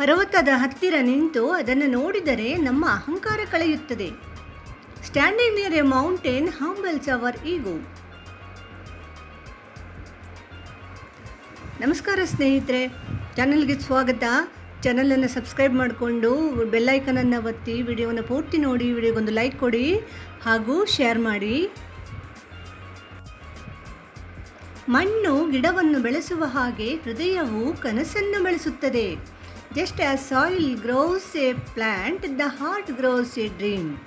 ಪರ್ವತದ ಹತ್ತಿರ ನಿಂತು ಅದನ್ನು ನೋಡಿದರೆ ನಮ್ಮ ಅಹಂಕಾರ ಕಳೆಯುತ್ತದೆ. Standing near a mountain humbles our ego ನಮಸ್ಕಾರ ಸ್ನೇಹಿತರೆ, ಚಾನಲ್ಗೆ ಸ್ವಾಗತ. ಚಾನಲನ್ನು ಸಬ್ಸ್ಕ್ರೈಬ್ ಮಾಡಿಕೊಂಡು ಬೆಲ್ಲೈಕನನ್ನು ಒತ್ತಿ, ವಿಡಿಯೋನ ಪೂರ್ತಿ ನೋಡಿ, ವಿಡಿಯೋಗೊಂದು ಲೈಕ್ ಕೊಡಿ ಹಾಗೂ ಶೇರ್ ಮಾಡಿ. ಮಣ್ಣು ಗಿಡವನ್ನು ಬೆಳೆಸುವ ಹಾಗೆ ಹೃದಯವು ಕನಸನ್ನು ಬೆಳೆಸುತ್ತದೆ. Just as soil grows a plant the heart grows a dream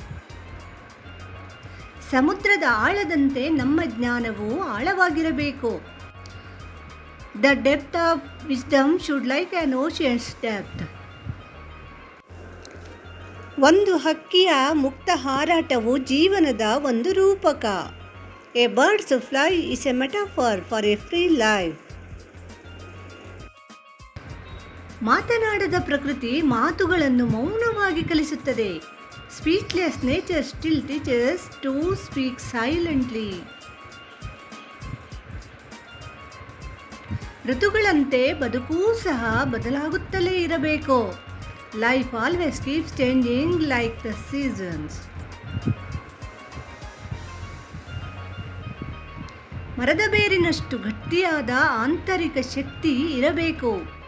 ಸಮುದ್ರದ ಆಳದಂತೆ ನಮ್ಮ ಜ್ಞಾನವು ಆಳವಾಗಿರಬೇಕು. The depth of wisdom should like an ocean's depth ಒಂದು ಹಕ್ಕಿಯ ಮುಕ್ತ ಹಾರಾಟವು ಜೀವನದ ಒಂದು ರೂಪಕ. A bird's fly is a metaphor for a free life ಮಾತನಾಡದ ಪ್ರಕೃತಿ ಮಾತುಗಳನ್ನು ಮೌನವಾಗಿ ಕಲಿಸುತ್ತದೆ. Speechless nature still teachers to speak silently ಋತುಗಳಂತೆ ಬದುಕೂ ಸಹ ಬದಲಾಗುತ್ತಲೇ ಇರಬೇಕು. Life always keeps changing like the seasons ಮರದ ಬೇರಿನಷ್ಟು ಗಟ್ಟಿಯಾದ ಆಂತರಿಕ ಶಕ್ತಿ ಇರಬೇಕು.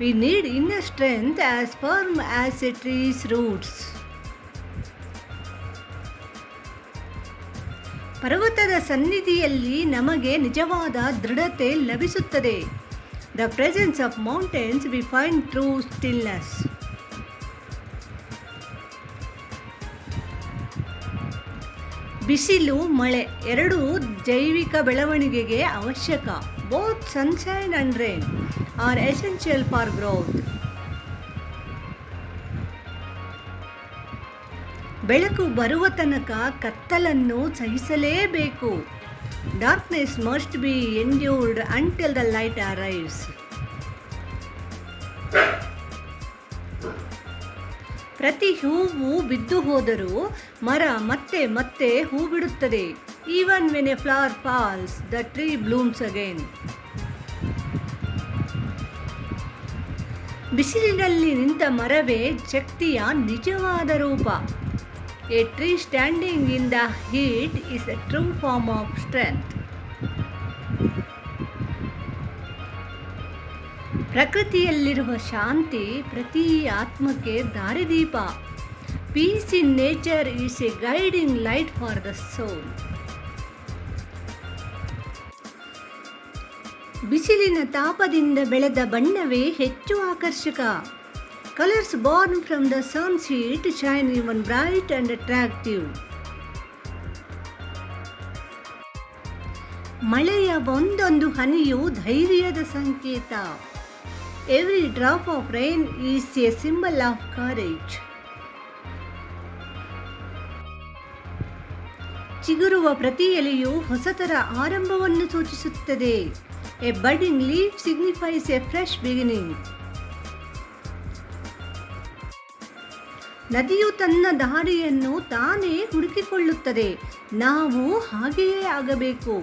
We need inner strength as firm as a tree's roots. ಪರ್ವತದ ಸನ್ನಿಧಿಯಲ್ಲಿ ನಮಗೆ ನಿಜವಾದ ದೃಢತೆ ಲಭಿಸುತ್ತದೆ the presence of mountains we find true stillness ಬಿಸಿಲು, ಮಳೆ ಎರಡೂ ಜೈವಿಕ ಬೆಳವಣಿಗೆಗೆ ಅವಶ್ಯಕ. Both sunshine and rain are essential for growth ಬೆಳಕು ಬರುವ ತನಕ ಕತ್ತಲನ್ನು ಸಹಿಸಲೇಬೇಕು. Darkness must be endured until the light arrives ಪ್ರತಿ ಹೂವು ಬಿದ್ದು ಹೋದರೂ ಮರ ಮತ್ತೆ ಮತ್ತೆ ಹೂ ಬಿಡುತ್ತದೆ even when a flower falls the tree blooms again ಬಿಸಿಲಿನಲ್ಲಿ ನಿಂತ ಮರವೇ ಶಕ್ತಿಯ ನಿಜವಾದ ರೂಪ. A tree standing in the heat is a true form of strength ಪ್ರಕೃತಿಯಲ್ಲಿರುವ ಶಾಂತಿ ಪ್ರತಿ ಆತ್ಮಕ್ಕೆ ದಾರಿದೀಪ. Peace in nature is a guiding light for the soul ಬಿಸಿಲಿನ ತಾಪದಿಂದ ಬೆಳೆದ ಬಣ್ಣವೇ ಹೆಚ್ಚು ಆಕರ್ಷಕ. Colours born from the sun sheet shine even bright and attractive ಮಳೆಯ ಒಂದೊಂದು ಹನಿಯು ಧೈರ್ಯದ ಸಂಕೇತ. Every drop of rain is a symbol of courage. ಚಿಗುರುವ ಪ್ರತಿ ಎಲೆಯು ಹೊಸತರ ಆರಂಭವನ್ನು ಸೂಚಿಸುತ್ತದೆ. A budding leaf signifies a fresh beginning ನದಿಯು ತನ್ನ ದಾರಿಯನ್ನು ತಾನೇ ಹುಡುಕಿಕೊಳ್ಳುತ್ತದೆ. ನಾವು ಹಾಗೆಯೇ ಆಗಬೇಕು.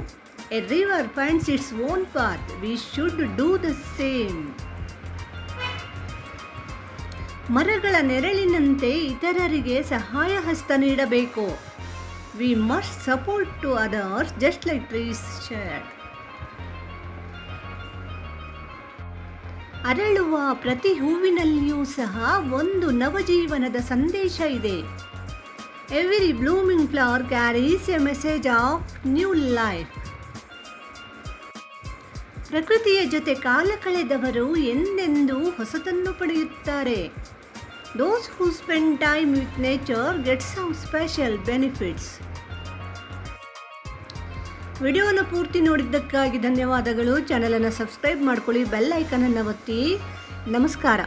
A river finds its own path we should do the same ಮರಗಳ ನೆರಳಿನಂತೆ ಇತರರಿಗೆ ಸಹಾಯ ಹಸ್ತ ನೀಡಬೇಕು. We must support to others just like trees shade ಅರಳುವ ಪ್ರತಿ ಹೂವಿನಲ್ಲಿಯೂ ಸಹ ಒಂದು ನವಜೀವನದ ಸಂದೇಶ ಇದೆ. Every blooming flower carries a message of new life ಪ್ರಕೃತಿಯ ಜೊತೆ ಕಾಲ ಕಳೆದವರು ಎಂದೆಂದೂ ಹೊಸತನ್ನು ಪಡೆಯುತ್ತಾರೆ. Those who spend time with nature get some special benefits ವಿಡಿಯೋನ ಪೂರ್ತಿ ನೋಡಿದ್ದಕ್ಕಾಗಿ ಧನ್ಯವಾದಗಳು. ಚಾನಲನ್ನು ಸಬ್ಸ್ಕ್ರೈಬ್ ಮಾಡ್ಕೊಳ್ಳಿ, ಬೆಲ್ ಐಕನನ್ನು ಒತ್ತಿ. ನಮಸ್ಕಾರ.